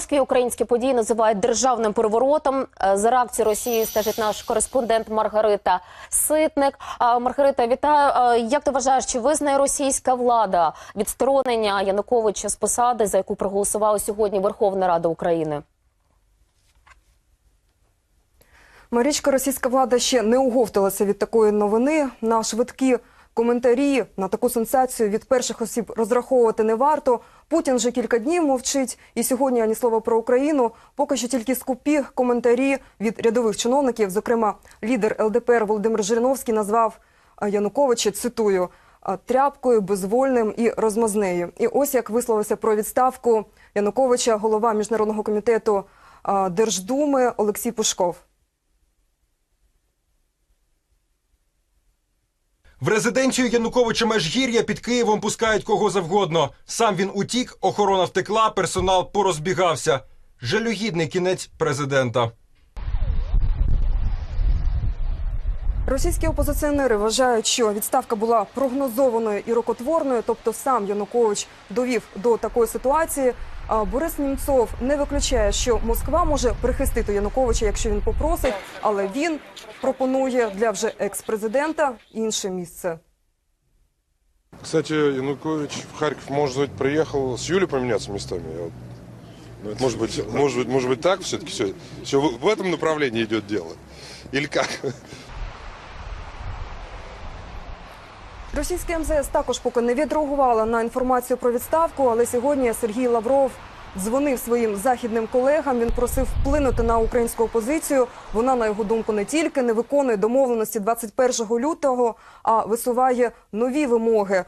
Москві українські події називають державним переворотом. Е, За реакцією Росії стежить наш кореспондент Маргарита Ситник. Маргарита, вітаю. Як ти вважаєш, чи визнає російська влада відсторонення Януковича з посади, за яку проголосувала сьогодні Верховна Рада України? Марічка, російська влада ще не оговталася від такої новини. На швидкі коментарі на таку сенсацію від перших осіб розраховувати не варто. Путін вже кілька днів мовчить, і сьогодні ані слова про Україну. Поки що тільки скупі коментарі від рядових чиновників. Зокрема, лідер ЛДПР Володимир Жириновський назвав Януковича, цитую, тряпкою, безвольним і розмазнею. І ось як висловився про відставку Януковича голова міжнародного комітету Держдуми Олексій Пушков. В резиденцію Януковича Межгір'я під Києвом пускають кого завгодно. Сам він утік, охорона втекла, персонал порозбігався. Жалюгідний кінець президента. Російські опозиціонери вважають, що відставка була прогнозованою і рокотворною, тобто сам Янукович довів до такої ситуації. А Борис Німцов не виключає, що Москва може прихистити Януковича, якщо він попросить, але він пропонує для вже екс-президента інше місце. Кстати, Янукович в Харьков, может быть, приехал с Юлей поменяться местами. Я вот- Ну, может, быть, может, быть, может быть, так все-таки все, все в, в этом направлении идет дело? Или как? Російське МЗС також поки не відреагувала на інформацію про відставку, але сьогодні Сергій Лавров дзвонив своїм західним колегам. Він просив вплинути на українську опозицію. Вона, на його думку, не тільки не виконує домовленості 21 лютого, а висуває нові вимоги.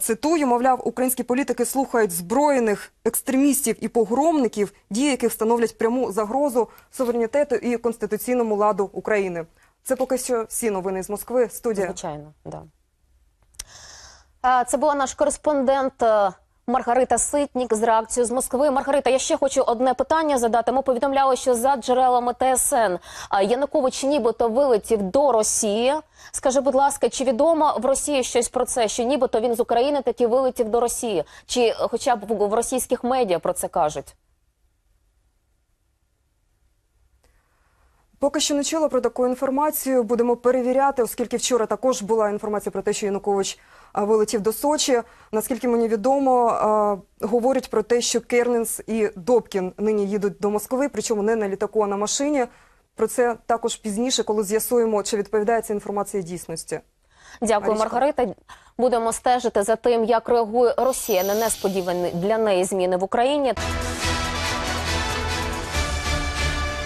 Цитую, мовляв, українські політики слухають зброєних екстремістів і погромників, дії яких становлять пряму загрозу суверенітету і конституційному ладу України. Це поки що всі новини з Москви. Студія. Звичайно, да. Це була наш кореспондент е, Маргарита Ситнік з реакцією з Москви. Маргарита, я ще хочу одне питання задати. Ми повідомляли, що за джерелами ТСН Янукович нібито вилетів до Росії. Скажи, будь ласка, чи відомо в Росії щось про це? Що нібито він з України таки вилетів до Росії? Чи хоча б в російських медіа про це кажуть? Поки що не чула про таку інформацію. Будемо перевіряти, оскільки вчора також була інформація про те, що Янукович вилетів до Сочі. Наскільки мені відомо, говорять про те, що Керненс і Добкін нині їдуть до Москви, причому не на літаку, а на машині. Про це також пізніше, коли з'ясуємо, чи відповідає ця інформація дійсності. Дякую, Марічко. Маргарита. Будемо стежити за тим, як реагує Росія на несподівані для неї зміни в Україні.